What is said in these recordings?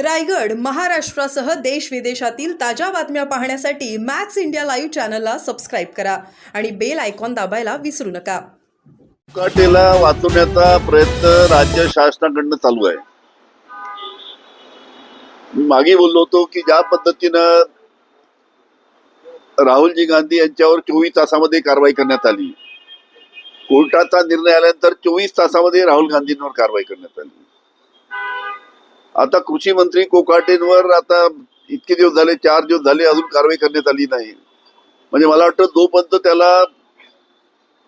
रायगड महाराष्ट्रासह देश विदेशातील ताज्या बातम्या पाहण्यासाठी मॅक्स इंडिया लाईव्ह चॅनलला सबस्क्राईब करा आणि बेल आयकॉन दाबायला विसरू नका. काटेला वाचवण्याचा प्रयत्न राज्य शासनाकडनं चालू आहे. मी मागे बोललो होतो की ज्या पद्धतीनं राहुलजी गांधी यांच्यावर चोवीस तासामध्ये कारवाई करण्यात आली. कोर्टाचा निर्णय आल्यानंतर चोवीस तासामध्ये राहुल गांधींवर कारवाई करण्यात आली. आता कृषी मंत्री कोकाटेंवर आता इतके दिवस झाले चार दिवस झाले अजून कारवाई करण्यात आली नाही. म्हणजे मला वाटतं जोपर्यंत त्याला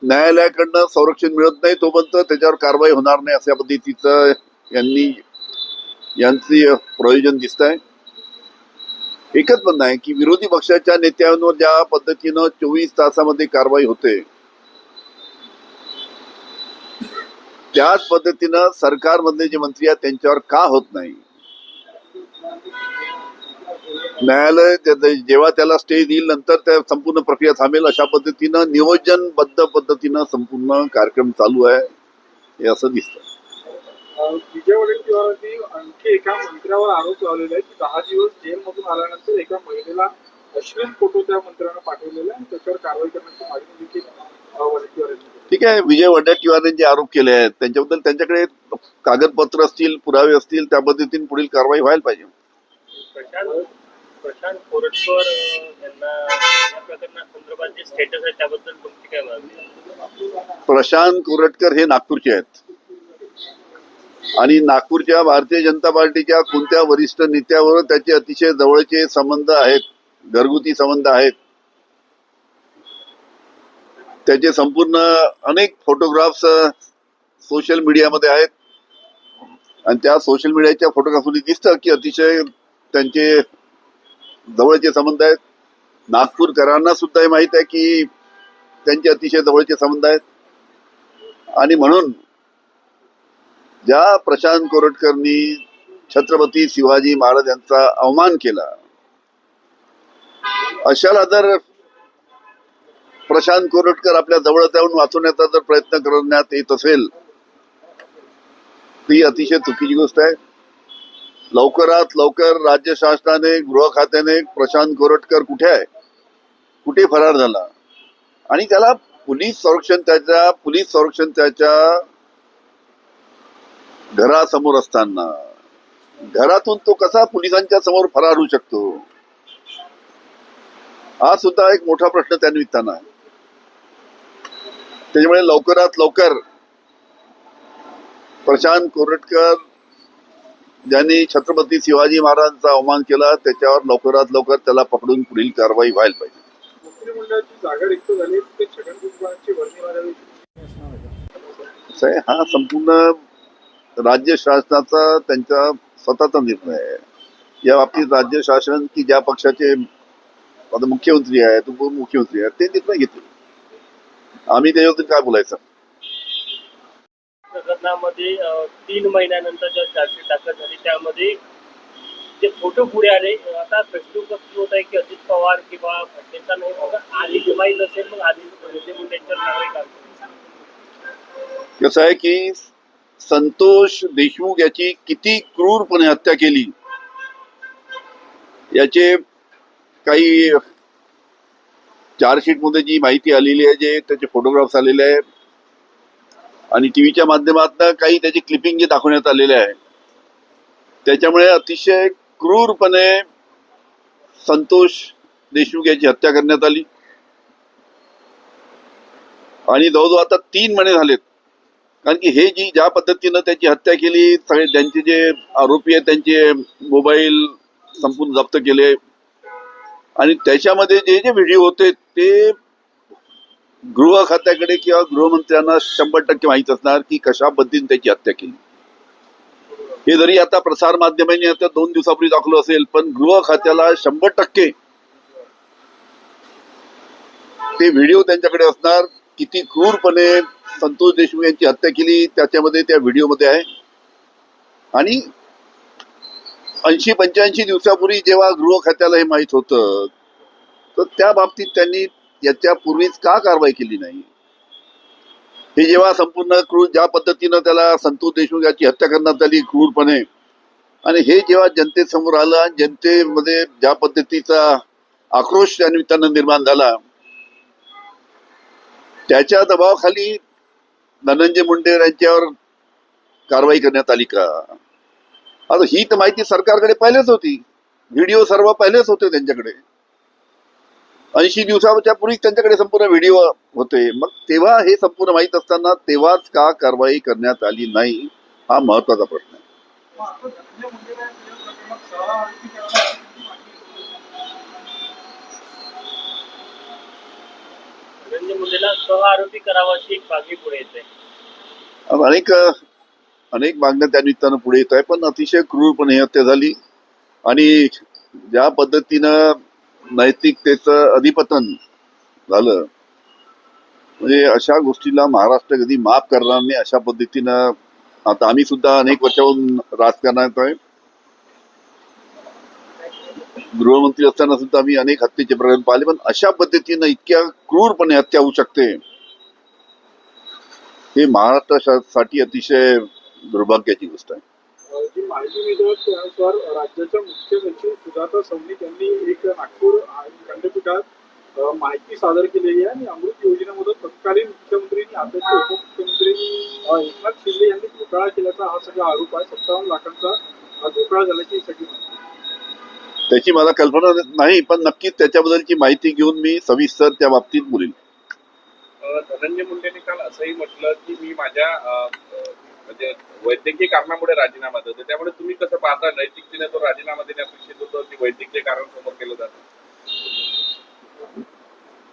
न्यायालयाकडनं संरक्षण मिळत नाही तोपर्यंत त्याच्यावर कारवाई होणार नाही अशा पद्धतीचं यांनी यांची प्रयोजन दिसत आहे एकच म्हणणं आहे की विरोधी पक्षाच्या नेत्यांवर ज्या पद्धतीनं चोवीस तासामध्ये कारवाई होते त्याच पद्धतीनं सरकारमधले जे मंत्री आहेत त्यांच्यावर का होत नाही? न्यायालय जेव्हा त्याला स्टे देईल नंतर त्या संपूर्ण प्रक्रिया थांबेल अशा पद्धतीनं नियोजनबद्ध पद्धतीनं संपूर्ण कार्यक्रम चालू आहे हे असं दिसतं विजय वडेट्टीवारांनी आणखी एका मंत्र्यावर आरोप लावलेला आहे की दहा दिवस जेलमधून आल्यानंतर एका महिलेला अश्विन फोटो त्या मंत्र्यानं पाठवलेला आहे त्याच्यावर कारवाई करण्याची मागणी देखील वडेट्टीवार. ठीक आहे विजय वडेट्टीवारांनी जे आरोप केले आहेत त्यांच्याबद्दल त्यांच्याकडे कागदपत्र असतील पुरावे असतील त्या पद्धतीने पुढील कारवाई व्हायला पाहिजे. प्रशांत कोरटकर प्रशांत कोरटकर हे नागपूरचे आहेत. आणि नागपूरच्या भारतीय जनता पार्टीच्या कोणत्या वरिष्ठ नेत्यावर त्याचे अतिशय जवळचे संबंध आहेत घरगुती संबंध आहेत त्याचे संपूर्ण अनेक फोटोग्राफ्स सोशल मीडियामध्ये आहेत. आणि त्या सोशल मीडियाच्या फोटोग्राफमध्ये दिसतं की अतिशय त्यांचे जवळचे संबंध आहेत. नागपूरकरांना सुद्धा हे माहीत आहे की त्यांचे अतिशय जवळचे संबंध आहेत. आणि म्हणून ज्या प्रशांत कोरटकरनी छत्रपती शिवाजी महाराज यांचा अवमान केला अशाला जर प्रशांत कोरटकर आपल्या जवळ जाऊन वाचवण्याचा जर प्रयत्न करण्यात येत असेल. ती अतिशय चुकीची गोष्ट आहे. लवकरात लवकर राज्य शासनाने गृह खात्याने प्रशांत कोरटकर कुठे आहे? कुठे फरार झाला? आणि त्याला पोलीस संरक्षण त्याच्या पोलीस संरक्षण त्याच्या घरासमोर असताना घरातून तो कसा पोलिसांच्या समोर फरार होऊ शकतो? हा सुद्धा एक मोठा प्रश्न त्या निमित्तानं आहे. त्याच्यामुळे लवकरात लवकर प्रशांत कोरटकर ज्यांनी छत्रपती शिवाजी महाराजांचा अवमान केला त्याच्यावर लवकरात लवकर त्याला पकडून पुढील कारवाई व्हायला पाहिजे. हा संपूर्ण राज्य शासनाचा त्यांचा स्वतःचा निर्णय आहे. या बाबतीत राज्य शासन की ज्या पक्षाचे आता मुख्यमंत्री आहेत उपमुख्यमंत्री आहेत ते निर्णय घेतील. आम्ही त्याच्याबद्दल काय बोलायचं? प्रकरणामध्ये तीन महिन्यानंतर जेव्हा चार्जशीट दाखल झाली त्यामध्ये जे फोटो पुढे आले आता प्रश्न उपस्थित होत आहे की अजित पवार किंवा फडणवीसा नाही मग आधी माहीत असेल मग आधी करावी कसं आहे की संतोष देशमुख याची किती क्रूरपणे हत्या केली? याचे काही चार्जशीटमध्ये जी माहिती आलेली आहे जे त्याचे फोटोग्राफ्स आलेले आहे आणि टीव्हीच्या माध्यमातून काही त्याची क्लिपिंग जे दाखवण्यात आलेले आहे त्याच्यामुळे अतिशय क्रूरपणे संतोष देशमुख याची हत्या करण्यात आली. आणि जवळजवळ आता तीन महिने झालेत. कारण की हे जी ज्या पद्धतीनं त्याची हत्या केली सगळे त्यांचे जे आरोपी आहेत त्यांचे मोबाईल संपूर्ण जप्त केले. आणि त्याच्यामध्ये जे जे व्हिडिओ होते की गृह खात्याकडे किंवा गृहमंत्र्यांना शंभर टक्के माहीत असणार की कशा पद्धतीने त्याची हत्या केली. हे जरी आता प्रसार माध्यमांनी आता दोन दिवसापूर्वी दाखवलं असेल पण गृह खात्याला शंभर टक्के ते व्हिडिओ त्यांच्याकडे असणार. किती क्रूरपणे संतोष देशमुख यांची हत्या केली त्याच्यामध्ये त्या व्हिडिओमध्ये आहे. आणि ऐंशी पंच्याऐंशी दिवसापूर्वी जेव्हा गृह खात्याला हे माहीत होतं तर त्या बाबतीत त्यांनी याच्या पूर्वीच का कारवाई केली नाही? हे जेव्हा संपूर्ण क्रूर ज्या पद्धतीनं त्याला संतोष देशमुख याची हत्या करण्यात आली क्रूरपणे आणि हे जेव्हा जनतेसमोर आलं आणि जनतेमध्ये ज्या पद्धतीचा आक्रोश त्या निमित्तानं निर्माण झाला त्याच्या दबावाखाली धनंजय मुंडे यांच्यावर कारवाई करण्यात आली का? आता ही तर माहिती सरकारकडे पहिलेच होती. व्हिडिओ सर्व पहिलेच होते त्यांच्याकडे. ऐंशी दिवसाच्या पूर्वी त्यांच्याकडे संपूर्ण व्हिडिओ होते. मग तेव्हा हे संपूर्ण माहीत असताना तेव्हाच का कारवाई करण्यात आली नाही हा महत्त्वाचा प्रश्न आहे. अनेक अनेक मागण्या त्या निमित्तानं पुढे येत आहे पण अतिशय क्रूरपणे हत्या झाली. आणि ज्या पद्धतीनं नैतिकतेचं अधिपतन झालं. म्हणजे अशा गोष्टीला महाराष्ट्र कधी माफ करणार नाही अशा पद्धतीनं आता आम्ही सुद्धा अनेक वर्षाहून राजकारणात आहे. गृहमंत्री असताना सुद्धा आम्ही अनेक हत्येचे प्रकरण पाहिले पण अशा पद्धतीनं इतक्या क्रूरपणे हत्या होऊ शकते. हे महाराष्ट्रासाठी अतिशय दुर्भाग्याची गोष्ट आहे. जी माहिती मिळतात त्यानुसार राज्याच्या मुख्य सचिव सुजाता सौनिक यांनी एक नागपूर खंडपीठात माहिती सादर केलेली आहे आणि अमृत योजनेमध्ये तत्कालीन मुख्यमंत्री आणि आताचे उपमुख्यमंत्री एकनाथ शिंदे यांनी घोटाळा केल्याचा हा सगळा आरोप आहे सत्तावन्न लाखांचा घोटाळा झाल्याची सगळी माहिती. त्याची मला कल्पना नाही पण नक्कीच त्याच्याबद्दलची माहिती घेऊन मी सविस्तर त्या बाबतीत बोलेन धनंजय मुंडेंनी काल असंही म्हटलं की मी माझ्या म्हणजे वैद्यकीय कारणामुळे राजीनामा देतो त्यामुळे तुम्ही कसं पाहता नैतिकतेने तो राजीनामा देणे अपेक्षित होतं की वैद्यकीय कारण समोर केलं जातं?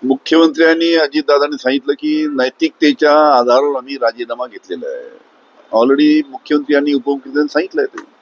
मुख्यमंत्र्यांनी अजितदादांनी सांगितलं की नैतिकतेच्या आधारावर आम्ही राजीनामा घेतलेला आहे. ऑलरेडी मुख्यमंत्री आणि उपमुख्यमंत्र्यांनी सांगितलंय ते.